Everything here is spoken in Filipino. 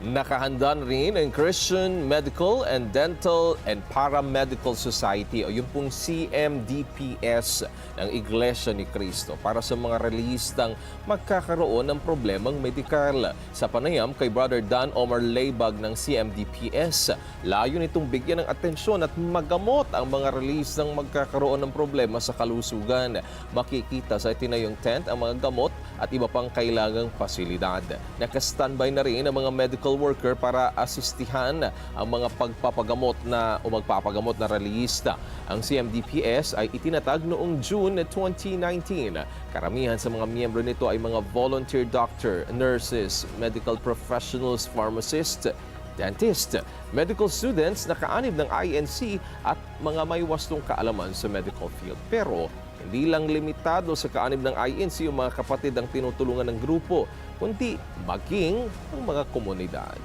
Nakahanda na rin ang Christian Medical and Dental and Paramedical Society o yung pong CMDPS ng Iglesia ni Cristo para sa mga relihistang magkakaroon ng problemang medikal. Sa panayam kay Brother Dan Omar Leibag ng CMDPS, layo nitong bigyan ng atensyon at magamot ang mga relihistang magkakaroon ng problema sa kalusugan. Makikita sa itinayong tent ang mga gamot at iba pang kailangang pasilidad. Naka-standby na rin ang mga medical worker para asistihan ang mga pagpapagamot na o magpapagamot na relihista. Ang CMDPS ay itinatag noong June 2019. Karamihan sa mga miyembro nito ay mga volunteer doctor, nurses, medical professionals, pharmacists, dentist, medical students na kaanib ng INC at mga may wastong kaalaman sa medical field. Pero hindi lang limitado sa kaanib ng INC yung mga kapatid ang tinutulungan ng grupo, kundi maging ang mga komunidad.